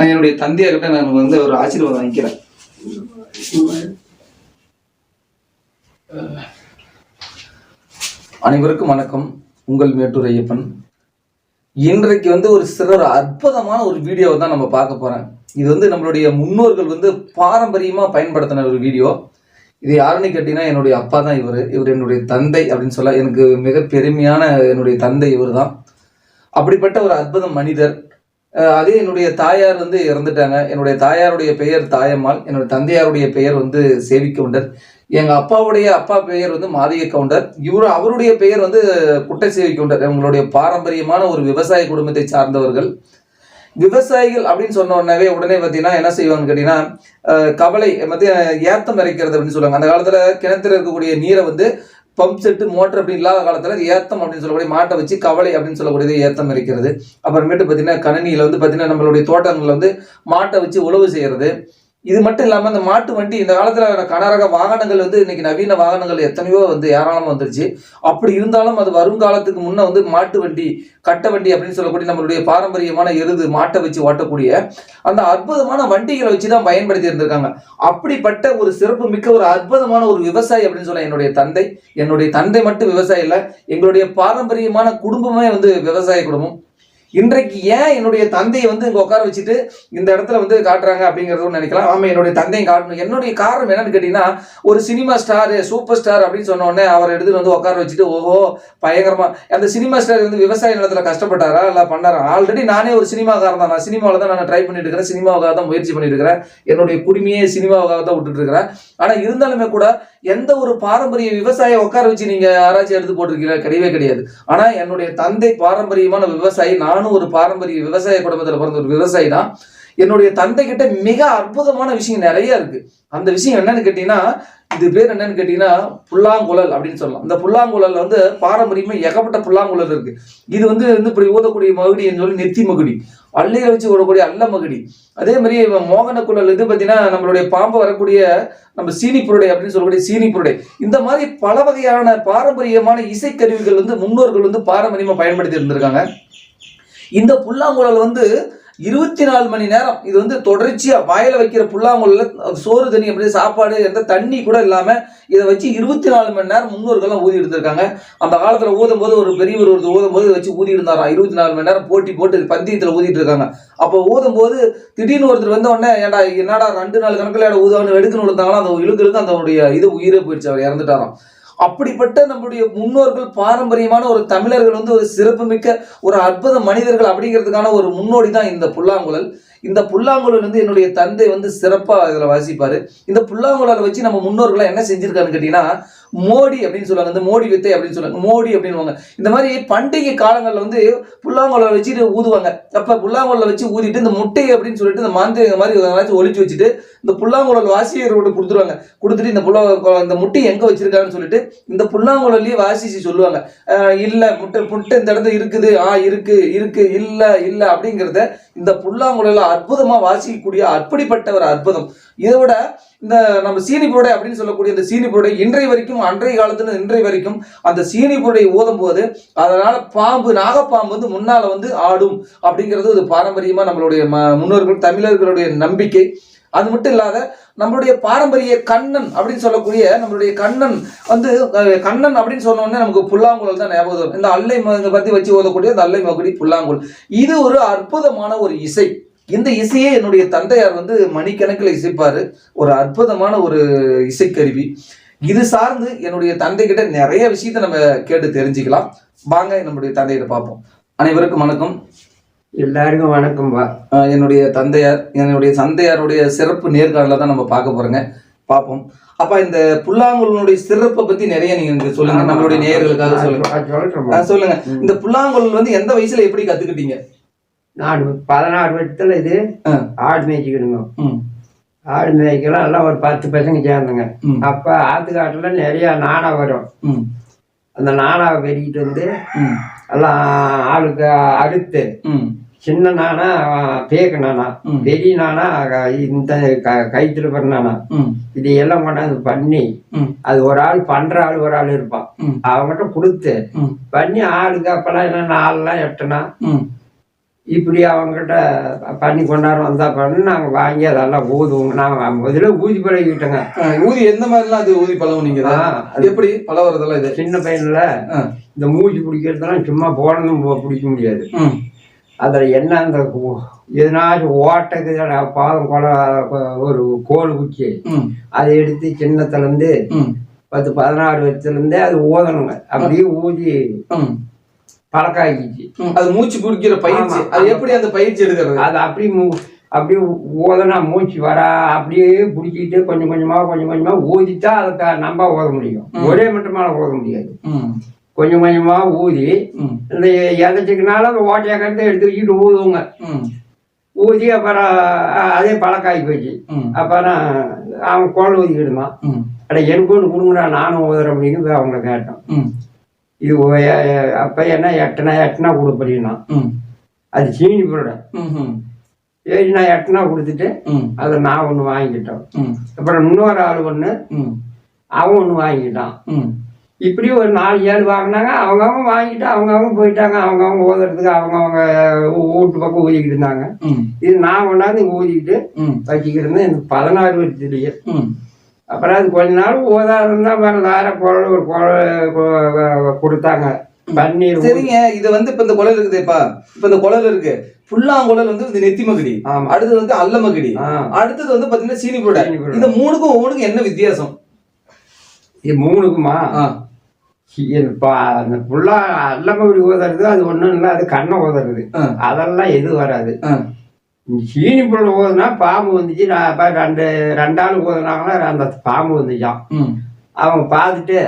நான் என்னுடைய தந்தையார்கிட்ட நான் வந்து ஒரு ஆசீர்வாதம் வாங்கிக்கிறேன். அனைவருக்கும் வணக்கம். உங்கள் மேட்டூர் ஐயப்பன். இன்றைக்கு வந்து ஒரு சிறர் அற்புதமான ஒரு வீடியோவை தான் நம்ம பார்க்க போறோம் இது வந்து நம்மளுடைய முன்னோர்கள் வந்து பாரம்பரியமா பயன்படுத்தின ஒரு வீடியோ. இது யாருன்னு கேட்டீங்கன்னா என்னுடைய அப்பா தான் இவர். இவர் என்னுடைய தந்தை அப்படின்னு சொல்ல எனக்கு மிக பெருமையான என்னுடைய தந்தை இவர் தான் அப்படிப்பட்ட ஒரு அற்புத மனிதர். அதே என்னுடைய தாயார் வந்து இறந்துட்டாங்க. என்னுடைய தாயாருடைய பெயர் தாயம்மாள். என்னுடைய தந்தையாருடைய பெயர் வந்து சேவி கவுண்டர். எங்க அப்பாவுடைய அப்பா பெயர் வந்து மாதிக கவுண்டர். இவரு அவருடைய பெயர் வந்து குட்டை சேவி கவுண்டர். இவங்களுடைய பாரம்பரியமான ஒரு விவசாய குடும்பத்தை சார்ந்தவர்கள். விவசாயிகள் அப்படின்னு சொன்ன உடனே உடனே பார்த்தீங்கன்னா என்ன செய்வாங்கன்னு கேட்டீங்கன்னா கவலை மத்திய ஏத்தம் இறைக்கிறது அப்படின்னு சொல்லுவாங்க. அந்த காலத்துல கிணத்துல இருக்கக்கூடிய நீரை வந்து பம்ப் செட்டு மோட்டர் அப்படி இல்லாத காலத்தில் ஏத்தம் அப்படின்னு சொல்லக்கூடிய மாட்டை வச்சு கவலை அப்படின்னு சொல்லக்கூடியது ஏத்தம் இருக்கிறது. அப்புறமேட்டு பார்த்தீங்கன்னா கணினியில் வந்து பார்த்தீங்கன்னா நம்மளுடைய தோட்டங்களில் வந்து மாட்டை வச்சு உழவு செய்கிறது இது மட்டும் இல்லாமல் இந்த மாட்டு வண்டி இந்த காலத்தில் கனரக வாகனங்கள் வந்து இன்னைக்கு நவீன வாகனங்கள் எத்தனையோ வந்து ஏராளமாக வந்துருச்சு. அப்படி இருந்தாலும் அது வருங்காலத்துக்கு முன்னே வந்து மாட்டு வண்டி கட்ட வண்டி அப்படின்னு சொல்லக்கூடிய நம்மளுடைய பாரம்பரியமான எருது மாட்டை வச்சு ஓட்டக்கூடிய அந்த அற்புதமான வண்டிகளை வச்சு தான் பயன்படுத்தி இருந்திருக்காங்க. அப்படிப்பட்ட ஒரு சிறப்பு மிக்க ஒரு அற்புதமான ஒரு விவசாயி அப்படின்னு சொல்ல என்னுடைய தந்தை. என்னுடைய தந்தை மட்டும் விவசாயி இல்லை எங்களுடைய பாரம்பரியமான குடும்பமே வந்து விவசாய குடும்பம். இன்றைக்கு ஏன் என்னுடைய தந்தையை வந்து இங்க உட்கார வச்சுட்டு இந்த இடத்துல வந்து காட்டுறாங்க அப்படிங்கறதும் நினைக்கலாம். ஆமா என்னுடைய தந்தையை காட்டணும். என்னுடைய காரணம் என்னன்னு கேட்டீங்கன்னா ஒரு சினிமா ஸ்டார் சூப்பர் ஸ்டார் அப்படின்னு சொன்ன அவரை அவர் எடுத்துட்டு வந்து உட்கார வச்சுட்டு ஓஹோ பயங்கரமா. அந்த சினிமா ஸ்டார் வந்து விவசாய நிலத்துல கஷ்டப்பட்டாரா? இல்ல பண்ணாரா? ஆல்ரெடி நானே ஒரு சினிமாக்காரன் தான். நான் சினிமாவில் தான் நான் ட்ரை பண்ணிட்டு இருக்கிறேன். சினிமாவுக்காக தான் முயற்சி பண்ணிட்டு இருக்கிறேன். என்னுடைய குடுமையே சினிமாவுக்காக தான் விட்டுட்டு இருக்கிறேன். ஆனா இருந்தாலுமே கூட எந்த ஒரு பாரம்பரிய விவசாய உட்கார வச்சு நீங்க யாராச்சும் எடுத்து போட்டிருக்கீங்களா கிடையவே கிடையாது. ஆனா என்னுடைய தந்தை பாரம்பரியமான விவசாயி நானும் ஒரு பாரம்பரிய விவசாய குடும்பத்துல பிறந்த ஒரு விவசாயி தான் என்னுடைய தந்தை கிட்ட மிக அற்புதமான விஷயம் நிறைய இருக்கு. அந்த விஷயம் என்னன்னு கேட்டீங்கன்னா இது பேர் என்னன்னு கேட்டீங்கன்னா புல்லாங்குழல் அப்படின்னு சொல்லலாம். இந்த புல்லாங்குழல் வந்து பாரம்பரியமா ஏகப்பட்ட புல்லாங்குழல் இருக்கு. இது வந்து வந்து இப்படி ஊதக்கூடிய மகுடி சொல்லி நெத்தி மகுடி அள்ளியில வச்சு ஓடக்கூடிய அல்ல மகுடி. அதே மாதிரி மோகன குழல் இது பார்த்தீங்கன்னா நம்மளுடைய பாம்பு வரக்கூடிய நம்ம சீனி புருடை அப்படின்னு சொல்லக்கூடிய சீனி புருடை. இந்த மாதிரி பல வகையான பாரம்பரியமான இசைக்கருவிகள் வந்து முன்னோர்கள் வந்து பாரம்பரியமா பயன்படுத்தி இருந்திருக்காங்க. இந்த புல்லாங்குழல் வந்து இருபத்தி நாலு மணி நேரம். இது வந்து தொடர்ச்சியாக வாயில் வைக்கிற புல்லாங்குழல சோறு தண்ணி அப்படியே சாப்பாடு எந்த தண்ணி கூட இல்லாமல் இதை வச்சு இருபத்தி நாலு மணி நேரம் முன்னோர்கள்லாம் ஊதி இருந்திருக்காங்க அந்த காலத்தில் ஊதும் போது ஒரு பெரியவர் ஒரு ஊதும் போது இதை வச்சு ஊதி இருந்தாராம் இருபத்தி நாலு மணி நேரம் போட்டி போட்டு பந்தயத்தில் ஊதிட்டு இருக்காங்க. அப்போ ஊதும் போது திடீர்னு ஒருத்தர் வந்த உடனே ஏடா என்னடா ரெண்டு நாள் கணக்கில் ஏடா ஊதான்னு எடுக்கணும் விழுந்தாங்களோ? அந்த இழுக்கு இழுக்கு அதனுடைய இது உயிரே போயிடுச்சு அவர் இறந்துட்டாராம். அப்படிப்பட்ட நம்முடைய முன்னோர்கள் பாரம்பரியமான ஒரு தமிழர்கள் வந்து ஒரு சிறப்புமிக்க ஒரு அற்புத மனிதர்கள் அப்படிங்கிறதுக்கான ஒரு முன்னோடி தான் இந்த புல்லாங்குழல். இந்த புல்லாங்குழல் வந்து என்னுடைய தந்தை வந்து சிறப்பாக இதில் வாசிப்பார். இந்த புல்லாங்குழலை வச்சு நம்ம முன்னோர்கள் என்ன செஞ்சிருக்கான்னு கேட்டிங்கன்னா மோடி அப்படின்னு சொல்லுவாங்க இந்த மோடி வித்தை அப்படின்னு சொல்லுவாங்க மோடி அப்படின்னுவாங்க. இந்த மாதிரி பண்டிகை காலங்களில் வந்து புல்லாங்குழலை வச்சுட்டு ஊதுவாங்க. அப்போ புல்லாங்குழலை வச்சு ஊதிட்டு இந்த முட்டை அப்படின்னு சொல்லிட்டு இந்த மாந்திரிக மாதிரி ஒழிச்சு வச்சுட்டு இந்த புல்லாங்குழல் வாசியரோட கொடுத்துருவாங்க. கொடுத்துட்டு இந்த புல்லா இந்த முட்டை எங்கே வச்சிருக்காங்கன்னு சொல்லிட்டு இந்த புல்லாங்குழலையே வாசிச்சு சொல்லுவாங்க. இல்லை முட்டை முட்டை இந்த இடத்துல இருக்குது. ஆ இருக்கு இருக்கு இல்லை இல்லை அப்படிங்கிறத இந்த புல்லாங்குழல அற்புதமாக வாசிக்கக்கூடிய அப்படிப்பட்ட ஒரு அற்புதம். இதை விட இந்த நம்ம சீனி புடை அப்படின்னு சொல்லக்கூடிய இந்த சீனி புடை இன்றைய வரைக்கும் அன்றைய காலத்துல இன்றைய வரைக்கும் அந்த சீனி புடை ஓதும் போது அதனால பாம்பு நாகப்பாம்பு வந்து முன்னால வந்து ஆடும் அப்படிங்கிறது ஒரு பாரம்பரியமா நம்மளுடைய ம- முன்னோர்கள் தமிழர்களுடைய நம்பிக்கை. அது மட்டும் இல்லாத நம்மளுடைய பாரம்பரிய கண்ணன் அப்படின்னு சொல்லக்கூடிய நம்மளுடைய கண்ணன் வந்து கண்ணன் அப்படின்னு சொன்னோடனே நமக்கு புல்லாங்குழல் தான் ஞாபகம் வரும். இந்த அல்லை ம- பத்தி வச்சு ஓதக்கூடிய அந்த அல்லை மகுடி புல்லாங்குழல். இது ஒரு அற்புதமான ஒரு இசை. இந்த இசையை என்னுடைய தந்தையார் வந்து மணிக்கணக்கில் இசைப்பாரு. ஒரு அற்புதமான ஒரு இசைக்கருவி. இது சார்ந்து என்னுடைய தந்தை கிட்ட நிறைய விஷயத்தை நம்ம கேட்டு தெரிஞ்சுக்கலாம். வாங்க நம்முடைய தந்தைகிட்ட பார்ப்போம். அனைவருக்கும் வணக்கம். எல்லாருக்கும் வணக்கம்பா அஹ் என்னுடைய தந்தையார் என்னுடைய தந்தையாருடைய சிறப்பு நேர்காணல தான் நம்ம பார்க்க போறோங்க. பார்ப்போம். அப்ப இந்த புல்லாங்குழலுடைய சிறப்பை பத்தி நிறைய நீங்க சொல்லுங்க. நம்மளுடைய நேயர்களுக்காக சொல்லுங்க. சொல்லுங்க. இந்த புல்லாங்குழல் வந்து எந்த வயசுல எப்படி கத்துக்கிட்டீங்க? நான் பதினாறு வருஷத்துல இது. ஆடு மேய்ச்சிக்கணுங்க ம் ஆடு மேய்க்கலாம் எல்லாம் ஒரு பத்து பசங்க சேர்ந்துங்க. அப்ப ஆத்துக்காட்டுல நிறைய நாடா வரும். ம். அந்த நாடாவை வெறிக்கிட்டு வந்து எல்லாம் ஆளுக்கு அறுத்து சின்ன நானா பேக்கு நானா. பெரிய நானா இந்த கைத்துல பிற நானா இது எல்லாம் கொண்டாந்து பண்ணி அது ஒரு ஆள் பண்ற ஆள் ஒரு ஆள் இருப்பான். அவங்ககிட்ட கொடுத்து பண்ணி ஆளுக்கு அப்பெல்லாம் என்ன நாலுலாம் எட்டுனா இப்படி அவங்ககிட்ட பண்ணி கொண்டாட வந்தா பண்ணி நாங்கள் வாங்கி அதெல்லாம் ஊதுவோங்க நாங்கள் முதல்ல ஊதி பழகிட்டோங்க. ஆ, ஊதி எந்த மாதிரிலாம் அது ஊதி பழகுனீங்க எப்படி பழகுறதெல்லாம் இது? சின்ன பையன்ல. இந்த மூச்சு பிடிக்கிறதெல்லாம் சும்மா போனதும் பிடிக்க முடியாது. அதில் என்ன அந்த எதனாச்சும் ஓட்டக்கு பாதம் கொலை ஒரு கோல் குச்சி. அதை எடுத்து சின்னத்துலேருந்து பத்து பதினாறு வயசுலேருந்தே அது ஊதணுங்க அப்படியே ஊதி பழக்காக்கிச்சு. அது மூச்சு பிடிக்கிற பயிற்சி. அது. எப்படி அந்த பயிற்சி எடுக்கிறது? அது அப்படி மூ அப்படியே ஓதனா மூச்சு வரா அப்படியே பிடிச்சிட்டு கொஞ்சம் கொஞ்சமா கொஞ்சம் கொஞ்சமா ஊதிட்டா அதுக்கு நம்ப ஓத முடியும். ஒரே மட்டுமால ஓத முடியாது. கொஞ்சம் கொஞ்சமா ஊதி இந்த எதைச்சிக்கனாலும் அந்த ஓட்டையை கருத்து எடுத்து வச்சுட்டு ஊதுவோங்க ஊதி அப்புறம் அதே பழக்காய் போச்சு. அப்புறம் அவன் கோல் ஊதிக்கிட்டு இருந்தான் ம். அட எனக்கு ஒன்று கொடுங்கடா நானும் ஊதுறேன் அப்படின்னு அவங்கள கேட்டோம் இது அப்ப என்ன எட்டனா எட்டனா கொடுப்படினா ம். அது சீனி பொருட ம் ம். சரி நான் எட்டனா கொடுத்துட்டு அதை நான் ஒன்று வாங்கிக்கிட்டோம். ம். அப்புறம் இன்னொரு ஆள் ஒன்று அவன் ஒன்று வாங்கிக்கிட்டான். ம். இப்படி ஒரு நாலு ஏழு வாங்கினாங்க. அவங்கவுங்க வாங்கிட்டு அவங்கவுங்க போயிட்டாங்க. அவங்கவுங்க ஓதுறதுக்கு அவங்கவுங்க வீட்டு பக்கம் ஊதிக்கிட்டு இருந்தாங்க. இது நான் இங்கே ஊதிக்கிட்டு வச்சுக்கிட்டு இருந்தேன். இந்த பதினாறு வருஷத்துலேயே அப்புறம் அது கொஞ்ச நாள் ஓதாதுன்னா வேற வேற குழல் ஒரு குழல் கொடுத்தாங்க. பன்னீர் சரிங்க. இது வந்து இப்ப இந்த குழல் இருக்குதேப்பா இப்ப. இந்த குழல் இருக்கு. புல்லாங்குழல் வந்து இந்த நெத்தி மகுடி. அடுத்தது வந்து அல்ல மகுடி. அடுத்தது வந்து பாத்தீங்கன்னா சீனி புடை. இந்த மூணுக்கும் ஒவ்வொன்றுக்கும் என்ன வித்தியாசம்? இது மூணுக்குமா? ஆ. இது பா- அந்த புல்லா அல்லமகுடி ஓதுறது அது ஒன்றும் இல்லை. அது கண்ணை ஓதுறது ஆ. அதெல்லாம் எதுவும் வராது. சீனி புல் ஓதுனா பாம்பு வந்துச்சு. நான் அப்ப ரெண்டு ரெண்டாள் ஓதுனாங்கன்னா அந்த பாம்பு வந்துச்சான் அவங்க பார்த்துட்டு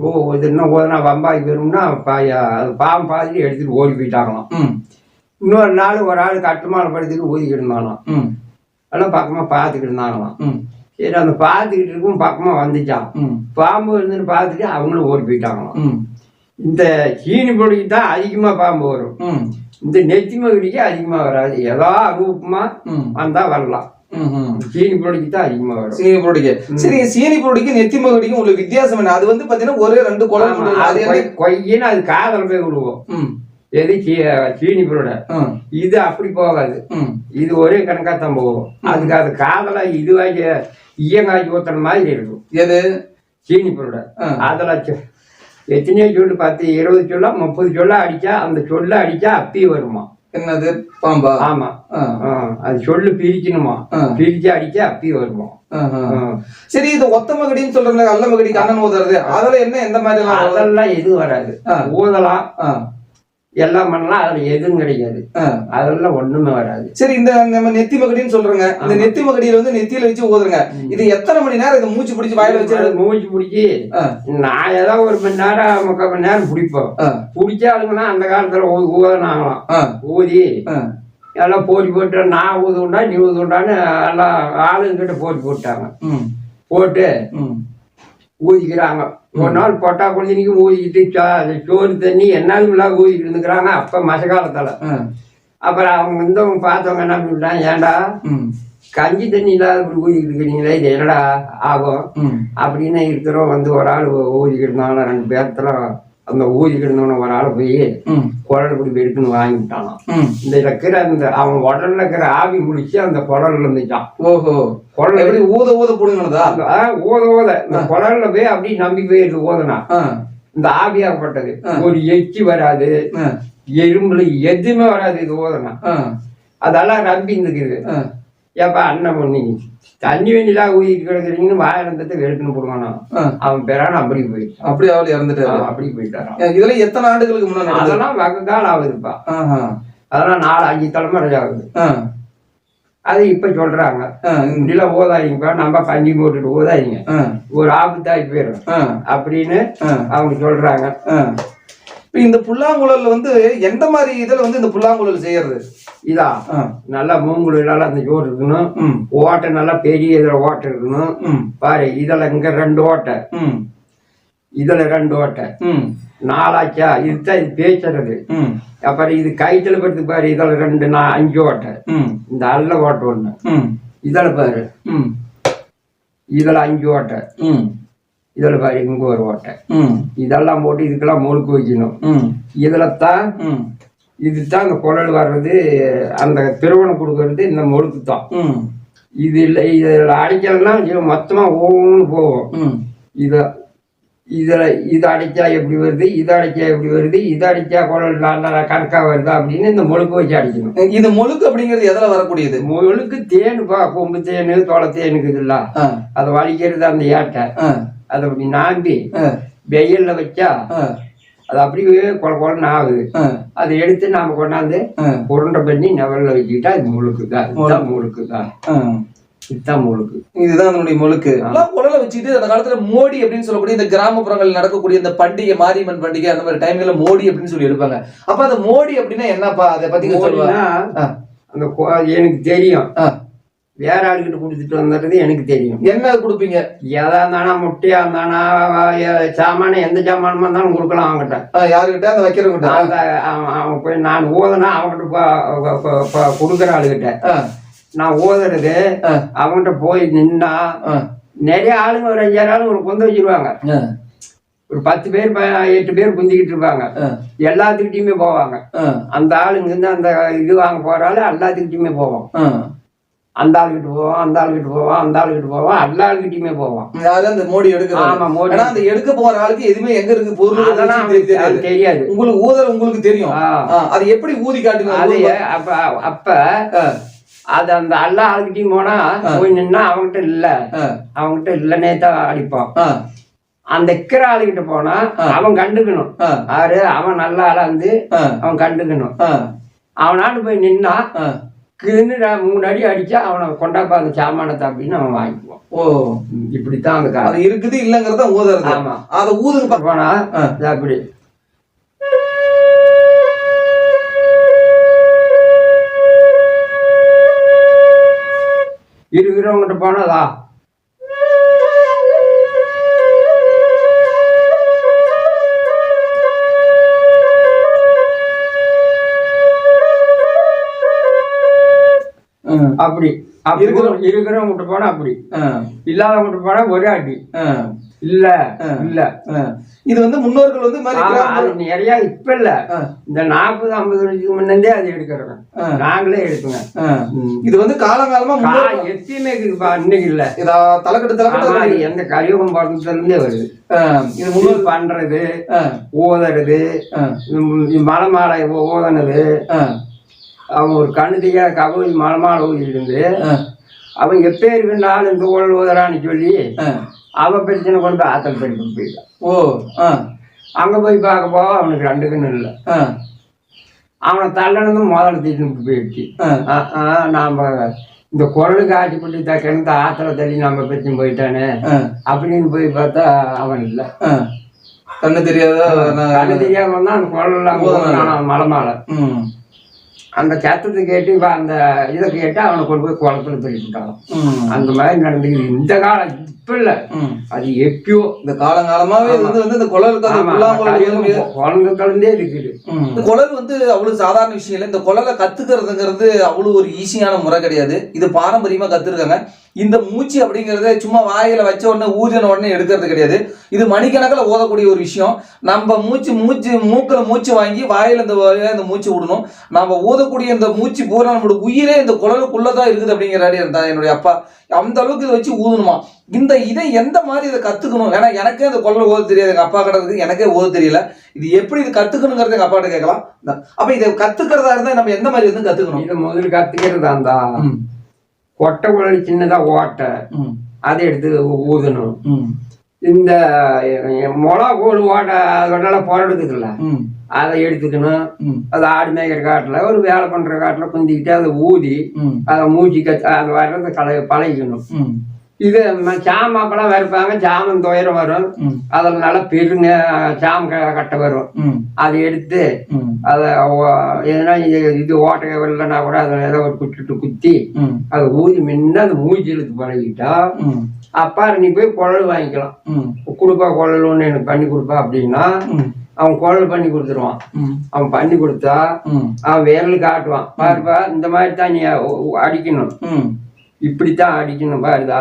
ஓ இது இன்னும் ஓதுனா வம்பாக்கி போயிரும்னா பா- அது பாம்பு பார்த்துட்டு எடுத்துட்டு ஓடி போயிட்டாங்களாம். இன்னொரு நாள் ஒரு ஆள் கட்டுமான படுத்துட்டு ஊதிக்கிட்டு இருந்தாங்களாம். எல்லாம் பக்கமாக பார்த்துக்கிட்டு இருந்தாங்களாம். சரி அந்த பார்த்துக்கிட்டு இருக்கும் பக்கமாக வந்துச்சான் பாம்பு இருந்துன்னு பார்த்துட்டு அவங்களும் ஓடி போயிட்டாங்களாம். இந்த சீனி பொடிக்கு தான் அதிகமாக பாம்பு வரும். இந்த நெத்தி மகுடிக்கு அதிகமாக வராது. ஏதோ ரூபமாக ம். வந்தால் வரலாம். சீனி பொடிக்கு தான் அதிகமாக வரும். சீனி புரோடிக்கு சரி சீனி புரோடிக்கு நெத்தி மகுடிக்கும் உள்ள வித்தியாசம் என்ன? அது வந்து பாத்தீங்கன்னா ஒரே ரெண்டு விடுவோம். அது அது கொய்- கொய்யின்னு அது காதல் போய் விடுவோம் எது சீனி பொருட இது அப்படி போகாது. இது ஒரே கணக்காக தான் போகும். அதுக்கு அது காதலா இதுவாகி ஈயங்காய்ச்சி ஊத்துற மாதிரி இருக்கும். எது? சீனி பொருட. அதில் எத்தனையோ சொல்லு பத்து இருபது சொல்ல முப்பது சொல்ல அடிச்சா அந்த சொல்ல அடிச்சா அப்பி வருமா? என்னது? பாம்பா? ஆமா. அது சொல்லு பிரிக்கணுமா. பிரிச்சு அடிச்சா அப்பி வருமா. சரி இது ஒத்த மகடின்னு சொல்றாங்க அல்ல மகடி கண்ணன் ஊதுறது அதுல என்ன எந்த மாதிரி? அதெல்லாம் எதுவும் வராது. ஊதலாம் எல்லாம் பண்ணலாம் அதுல எதுவும் ஆ. அதெல்லாம் ஒண்ணுமே வராது. சரி இந்த நம்ம நெத்தி மகடின்னு சொல்றோங்க. இந்த நெத்தி மகடியில வந்து நெத்தியில வச்சு ஊதுறங்க. இது எத்தனை மணி நேரம் இதை மூச்சு பிடிச்சு வாயில வச்சு அது மூச்சு பிடிச்சி நான் ஏதோ ஒரு மணி நேரம் முக்கால் மணி நேரம் பிடிப்போம் ஆ, பிடிச்சாலுங்கன்னா அந்த காலத்துல ஊதனாங்களாம். ஊதி. எல்லாம் போட்டி போட்டு நான் ஊதுண்டா நீ ஊதுண்டான்னு எல்லாம் ஆளுங்கிட்ட போட்டி போட்டாங்க. போட்டு ஊதிக்கிறாங்க. ஒரு நாள் பொட்டா குழந்தைக்கு ஊதிக்கிட்டு சோறு தண்ணி என்னாலும் இல்லாம ஊதிக்கிட்டு இருந்துக்கிறாங்க அப்ப மச காலத்துல அப்புறம் அவங்க வந்தவங்க பார்த்தவங்க என்ன பண்ணிட்டாங்க ஏன்டா ம், கஞ்சி தண்ணி இல்லாத ஊதிக்கிட்டு இருக்கிறீங்களே இது என்னடா ஆகும்? அப்படின்னு இருக்கிறோம் வந்து ஒரு ஆள் ஊதிக்கிட்டு இருந்தாங்க ரெண்டு பேர்த்துல அந்த ஊதிக்கிட்டு இருந்தவன ஒரு ஆள் போய் குடல் குடி எடுக்குன்னு வாங்கிட்டானாம் ம். இந்த இருக்கிற அந்த அவன் உடல்ல இருக்கிற ஆவி முடிச்சு அந்த குடல்ல இருந்துச்சான் ஓஹோ. குடல் எப்படி ஊத ஊத புடுங்கினதா? ஊத ஊத. இந்த குடல்ல போய் அப்படி நம்பி போயிருக்கு ஊதனா இந்த ஆவியாகப்பட்டது ஒரு எச்சி வராது. எறும்புல எதுவுமே வராது. இது ஊதனா அதெல்லாம் நம்பி இருந்துக்குது. ஏப்பா அண்ணன் பண்ணி தண்ணி வேண்டிலாம் ஊதிட்டு கிடக்குறீங்கன்னு வாயிலந்தத்தை வெறுக்குன்னு போடுவானா. அவன் பேரான அப்படி போயிட்டான். அப்படியே அவள் இறந்துட்டாரு. அப்படி போயிட்டாரான் இதுல எத்தனை ஆண்டுகளுக்கு முன்னாடி அதெல்லாம் வகு காலம் ஆகுதுப்பா. அதெல்லாம் நாலு அஞ்சு தலைமுறை ஆகுது. அது இப்ப சொல்றாங்க. இப்படிலாம் ஓதாதீங்கப்பா நம்ம கஞ்சி போட்டுட்டு ஓதாதீங்க. ஒரு ஆபத்தாகி போயிடும். அப்படின்னு அவங்க சொல்றாங்க. இப்ப இந்த புல்லாங்குழல் வந்து எந்த மாதிரி இதுல வந்து இந்த புல்லாங்குழல் செய்யறது? இதா நல்லா மூங்குலாம் அந்த ஜோடு இருக்கணும். ஓட்டை நல்லா பெரிய இதுல ஓட்டை இருக்கணும். பாரு இதுல இங்க ரெண்டு ஓட்டை. ம், இதுல ரெண்டு ஓட்டை. ம், நாலாச்சா? இதுதான் இது பேசுறது. அப்புறம் இது கைத்துல படுத்து பாரு இதுல ரெண்டு நான் அஞ்சு ஓட்டை. ம், இந்த அல்ல ஓட்டை ம், இதுல பாரு. ம், இதுல அஞ்சு ஓட்டை. ம், இதுல பாரு இங்க ஒரு ஓட்டை ம், இதெல்லாம் போட்டு இதுக்கெல்லாம் முழுக்கு வைக்கணும். ம், இதுல தான் ம், இதுதான் அந்த குழல் வர்றது அந்த திருவணம் கொடுக்கறது இந்த முழுக்கு தான். இது இல்லை இதில் அடிக்கலைன்னா இது மொத்தமா ஒவ்வொன்று போகும். இதை இதில் இது அடிச்சா எப்படி வருது இது அடிச்சா எப்படி வருது இது அடிச்சா குழல் நல்லா கணக்கா வருதா அப்படின்னு இந்த முழுக்கு வச்சு அடிக்கணும். இது முழுக்கு அப்படிங்கிறது எதுல வரக்கூடியது? முழுக்கு தேனுப்பா கொம்பு தேனு தோலை தேனுக்கு இல்ல ஆ, அதை வலிக்கிறது அந்த ஏட்டை. அதை அப்படி நாம்பி வெயில்ல வச்சா அது அப்படியே கொல கொலன்னு ஆகுது. அதை எடுத்து நாம கொண்டாந்து உருண்டை பண்ணி நெவல்ல வச்சுக்கிட்டா இது முழுக்கு தான். இதுதான் முழுக்கு. தான். இதுதான் முழுக்கு. இதுதான் அதனுடைய முழுக்கு. குடலை வச்சுட்டு அந்த காலத்துல மோடி அப்படின்னு சொல்லக்கூடிய இந்த கிராமப்புறங்கள் நடக்கக்கூடிய இந்த பண்டிகை மாரியம்மன் பண்டிகை அந்த மாதிரி டைம்ல மோடி அப்படின்னு சொல்லி எடுப்பாங்க. அப்ப அந்த மோடி அப்படின்னா என்னப்பா? அதை பத்தி கொஞ்சம் சொல்லுவா? மோடினா, ஆ. அந்த எனக்கு தெரியும். வேற ஆளுகிட்ட கொடுத்துட்டு வந்துடுறது எனக்கு தெரியும். என்ன கொடுப்பீங்க? எதா இருந்தானா முட்டையா இருந்தானா சாமான எந்த சாமானமா இருந்தாலும் கொடுக்கலாம் அவங்ககிட்ட ஆ, யாருகிட்ட? அந்த வைக்கிறவங்கிட்ட? அவன் போய் நான் ப- ப- கொடுக்குற ஆளுகிட்ட. நான் ஓதுறது ஆ, அவன்கிட்ட போய் நின்னா நிறைய ஆளுங்க ஒரு அஞ்சாறு ஆளுங்க ஒரு கொண்டு வச்சிருவாங்க. ஒரு பத்து பேர் எட்டு பேர் குந்திக்கிட்டு இருப்பாங்க. எல்லாத்துக்கிட்டையுமே போவாங்க. அந்த ஆளுங்க இருந்து அந்த இது வாங்க போற ஆளு எல்லாத்துக்கிட்டையுமே போவோம். அந்த ஆளுகிட்ட போவோம் அந்த ஆளுகிட்ட போவோம் அந்த ஆளுகிட்ட போவோம் எல்லா ஆளுகிட்டயுமே போவோம் யாரு அந்த மோடி எடுக்கிறாங்க ஆமா மோடி. ஆனா அந்த எடுக்க போற ஆளுக்கு எதுவுமே எங்க இருக்கு? பொருள் அதெல்லாம் தெரியாது. உங்களுக்கு ஊதல் உங்களுக்கு தெரியும். அது எப்படி ஊதி காட்டுங்க அது? அப்ப அப்ப அது அந்த எல்லா ஆளுகிட்டையும் போனா போய் நின்னா அவன்கிட்ட இல்ல. ஆ, அவன்கிட்ட இல்லனே தான் அடிப்பான். ஆ, அந்த இக்கிற ஆளுகிட்ட போனா அவன் கண்டுக்கணும். ஆறு அவன் நல்ல ஆளா ஆ, அவன் கண்டுக்கணும். ஆ, அவனாண்டு போய் நின்னா. கின்னு மூணு அடி அடிச்சா அவனை கொண்டாப்பா அந்த சாமானத்தை அப்படின்னு அவன் வாங்கிக்குவான். ஓ ம், இப்படித்தான் அந்த அது காலம் இருக்குது இல்லங்கிறத ஊதுறது. ஆமா. அத ஊதுங்க பா- போனா அப்படி இருக்கிறவங்கிட்ட போனதா அப்படி. அப்படி இருக்கிறவங்க- இருக்கிறவங்கிட்ட போனா அப்படி. ஆ, இல்லாதவங்கிட்ட போனா ஒரே அடி. இல்ல. இல்ல. இது வந்து முன்னோர்கள் வந்து அது நிறைய இப்ப இல்ல. இந்த நாற்பது ஐம்பது வருஷத்துக்கு முன்னே அது எடுக்கிறோம். நாங்களே எடுக்குங்க ஆ. இது வந்து காலங்காலமா இருக்குப்பா இன்னைக்கு இல்ல. இதா தலைக்கட்டு தலைக்கட்டு எந்த கலியுகம் பிறந்ததுல இருந்தே வருது இது முன்னோர் பண்றது ஓதுறது மலை மாலை ஓதுனது அவன் ஒரு கழுதையா கபடி மலை மாலை ஊதி இருந்து அவன் எப்பே இருக்குன்னாலும் இந்த குரல் ஓதுறான்னு சொல்லி. அவன் பிரச்சனை கொண்டு போய் ஆத்தல் படிப்பு போயிட்டான் ஓ ஆ, அங்க போய் பார்க்க போக அவனுக்கு ரெண்டு கண்ணு இல்லை. ஆ, அவனை தள்ளனதும் முதல்ல தீட்டு போயிடுச்சு. நாம இந்த குரலுக்கு ஆட்சி பண்ணி கிணத்து ஆத்துல தள்ளி நம்ம பிரச்சனை போயிட்டானே அப்படின்னு போய் பார்த்தா அவன் இல்லை. கண்ணு தெரியாத? கண்ணு தெரியாம தான் அந்த ஓதுனான் மலை மாலை. அந்த சத்தத்தை கேட்டு இவன் அந்த இதை கேட்டு அவனை கொண்டு போய் குளத்துல தள்ளிவிட்டான் ம், அந்த மாதிரி நடந்துக்குது இந்த காலம் இப்ப இல்ல. அது எப்பயோ இந்த காலங்காலமாவே இது வந்து வந்து இந்த எழுதிய- குழந்தை கலந்தே இருக்குது. இந்த குழல் வந்து அவ்வளவு சாதாரண விஷயம் இல்லை. இந்த குழலை கத்துக்கிறதுங்கிறது அவ்வளவு ஒரு ஈஸியான முறை கிடையாது. இது பாரம்பரியமா கத்துருக்காங்க. இந்த மூச்சு அப்படிங்கறத சும்மா வாயில வச்ச உடனே ஊதின உடனே எடுக்கிறது கிடையாது. இது மணிக்கணக்கில் ஓதக்கூடிய ஒரு விஷயம். நம்ம மூச்சு மூச்சு மூக்குல மூச்சு வாங்கி வாயில இந்த இந்த மூச்சு விடணும். நம்ம ஊதக்கூடிய இந்த மூச்சு பூரா நம்மளோட உயிரே இந்த குழலுக்குள்ளதான் இருக்குது அப்படிங்கிறாடி இருந்தா என்னுடைய அப்பா. அந்த அளவுக்கு இதை வச்சு ஊதணுமா? இந்த இதை எந்த மாதிரி இதை கத்துக்கணும்? ஏன்னா எனக்கே இந்த குழல் ஓத தெரியாது. எங்க அப்பா கிட்ட எனக்கே ஓத தெரியல. இது எப்படி இது கத்துக்கணுங்கிறத எங்க அப்பாட்ட கேட்கலாம். இந்த- அப்ப இதை கத்துக்கிறதா இருந்தா நம்ம எந்த மாதிரி வந்து கத்துக்கணும்? இதை முதல்ல கத்துக்கிறது அந்த ம், கொட்டை குழல் சின்னதா ஓட்டை அதை எடுத்து ஊதணும். இந்த மொளா கோல் ஓட்டை அதெல்லாம் புரடுதுக்குல்ல அதை எடுத்துக்கணும். அது ஆடு மேய்க்கிற காட்டில் ஒரு வேலை பண்ற காட்டில் குந்திக்கிட்டு அதை ஊதி அதை மூச்சு கத்து அது வர்றதை கலை பழகிக்கணும். இது சாமாப்பெல்லாம் வறுப்பாங்க சாமம் துயரம் வரும். அதில் நல்லா பெருங்க சாம கட்டை வரும். அதை எடுத்து அதை எதனா இது ஓட்டை வரலன்னா கூட அதில் ஏதோ ஒரு குச்சிட்டு குத்தி அதை ஊதி முன்ன அந்த மூச்சு இழுத்து பழகிட்டா அப்பா நீ போய் குழல் வாங்கிக்கலாம். கொடுப்பா குழல் ஒன்று எனக்கு பண்ணி கொடுப்பா அப்படின்னா அவன் குழல் பண்ணி கொடுத்துருவான். அவன் பண்ணி கொடுத்தா அவன் விரல் காட்டுவான். பாருப்பா இந்த மாதிரி தான் நீ அடிக்கணும். ம், இப்படித்தான் அடிக்கணும் பாருதா.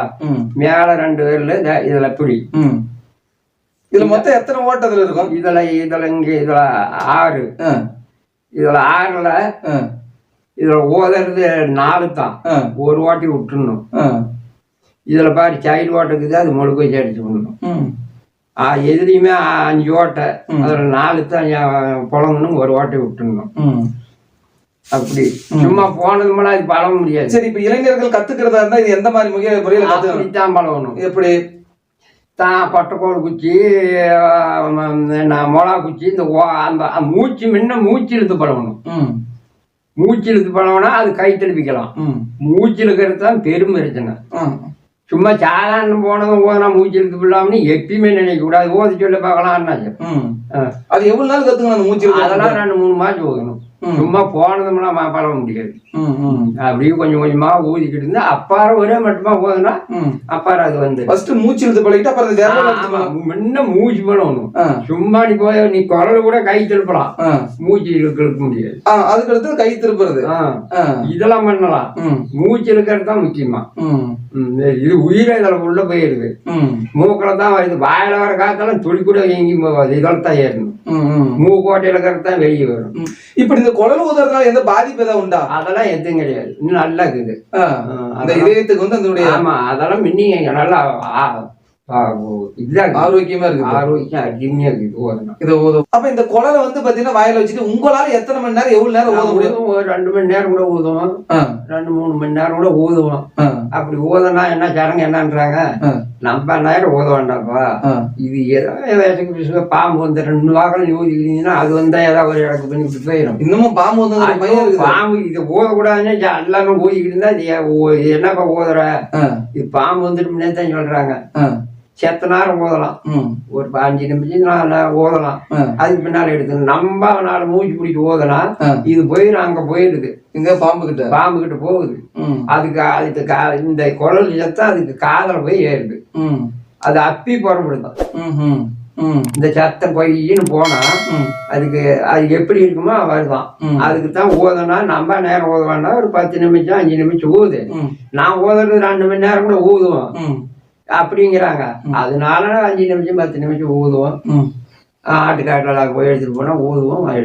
மேல ரெண்டு விரல் இத- இதுல ம். இதுல மொத்தம் எத்தனை ஓட்டத்துல இருக்கும்? இதுல இதுல இங்க இதுல ஆறு. இதுல ஆறுல இதுல ஓதுறது நாலு தான் ஒரு வாட்டி விட்டுறணும். ஆ, இதுல பாரு சைடு ஓட்டுக்குது அது முழுக்க வச்சு அடிச்சு விடணும். எதுலையுமே அஞ்சு ஓட்டை. அதுல நாலு தான் புலங்கணும் ஒரு ஓட்டை விட்டுறணும் ம். அப்படி. சும்மா போனதுமெல்லாம் இது பழக முடியாது. சரி இப்ப இளைஞர்கள் கத்துக்கிறதா இருந்தா இது எந்த மாதிரி முறையில கத்துக்கணும்? அப்படித்தான் பழகணும். எப்படி? தான் பட்டைக்கோள் குச்சி மிளகா குச்சி இந்த ஓ- அந்த மூச்சு முன்ன மூச்சு இழுத்து பழகணும். மூச்சு இழுத்து பழகினா அது கை தெளிப்பிக்கலாம். ம், மூச்சு இழுக்கிறது தான் பெரும் பிரச்சனை. சும்மா சாதாரண போனதும் ஓதனா மூச்சு இழுத்து விடலாம்னு எப்பயுமே நினைக்க கூடாது ஓதி சொல்ல பார்க்கலாம்னாச்சு. அது எவ்வளவு நாள் கத்துக்கணும் அந்த மூச்சு? அதெல்லாம் ரெண்டு மூணு மாதம் ஓதணும். சும்மா போனதுமெல்லாம் பழக முடியாது. அப்படியே கொஞ்சம் கொஞ்சமா ஊதிக்கிட்டு இருந்தா அப்பாற ஒரே மட்டுமா போதுனா ம். அப்பாற அது வந்து ஃபர்ஸ்ட் மூச்சு இழுத்து பழகிட்டு அப்புறம் முன்ன மூச்சு பழகணும் ஆ, சும்மா நீ போய் நீ குரல் கூட கை திருப்பலாம். மூச்சு இழுக்க முடியாது. அதுக்கு அடுத்து கை திருப்புறது. இதெல்லாம் பண்ணலாம். மூச்சு இழுக்கிறது தான் முக்கியமா. இது உயிரை இதுல உள்ள போயிருது. மூக்கில் தான் வருது. வாயில வர காத்தெல்லாம் துளி கூட எங்கேயும் போகாது. இதில் தான் ஏறணும். ம், ம், மூக்கோட்டை இழுக்கிறது தான் வெளியே வரும். இப்படி இந்த குடல் ஊதுறதுனால எந்த பாதிப்பு ஏதாவது உண்டா? அதெல்லாம் எதுவும் கிடையாது. இன்னும் நல்லா இருக்குது. அந்த இதயத்துக்கு வந்து அதனுடைய ஆமா அதெல்லாம் மின்னி நல்லா ஆரோக்கியமா இருக்குது. ஆரோக்கியம் இருக்குது இது ஊதும் அப்ப இந்த குடலை வந்து பாத்தீங்கன்னா வாயில வச்சுட்டு உங்களால எத்தனை மணி நேரம் எவ்வளவு நேரம் ஊத முடியும்? ஒரு ரெண்டு மணி நேரம் கூட ஊதுவோம் ரெண்டு மூணு மணி நேரம் கூட ஊதுவோம் அப்படி ஊதனா என்ன ஜனங்க என்னன்றாங்க? நம்ம நேரம் ஊத வேண்டாம்ப்பா. இது ஏதோ வயசுக்கு பிசுக்கு பாம்பு வந்து ரெண்டு வாக்கில் ஊதிக்கிட்டீங்கன்னா அது வந்தா ஏதாவது ஒரு இடத்துக்கு பண்ணி விட்டு போயிடும். இன்னமும் பாம்பு வந்து பாம்பு இது ஊதக்கூடாதுன்னு ஜ- எல்லாமே ஊதிக்கிட்டு இருந்தா என்னப்பா ஊதுற ஆ, இது பாம்பு வந்துட்டு தான் சொல்றாங்க. செத்த நேரம் ஊதலாம் ம், ஒரு அஞ்சு நிமிஷம் ஆ, அதுக்கு பின்னால எடுத்து நம்ம நாலு மூச்சு பிடிச்சி ஆ. இது போயிடும் அங்க போயிடுது. இங்க பாம்பு கிட்ட பாம்பு கிட்ட போகுது அதுக்கு அதுக்கு இந்த குரல் சத்தம் அதுக்கு காதல போய் ஏறுது. அது அப்பி புறப்படுதான் இந்த சத்தம் பொய்ன்னு போனா அதுக்கு அது எப்படி இருக்குமோ வருதான். அதுக்கு தான் ஊதனா நம்ம நேரம் வேண்டாம் ஒரு பத்து நிமிஷம் அஞ்சு நிமிஷம் ஊது நான் ஊதுறது ரெண்டு மணி நேரம் கூட ஊதுவோம் அப்படிங்கிறாங்க. அதனால அஞ்சு நிமிஷம் பத்து நிமிஷம் ஊதுவோம். ஆட்டுக்காட்டில் போய் எடுத்துட்டு போனா ஊதுவோம் எடுத்து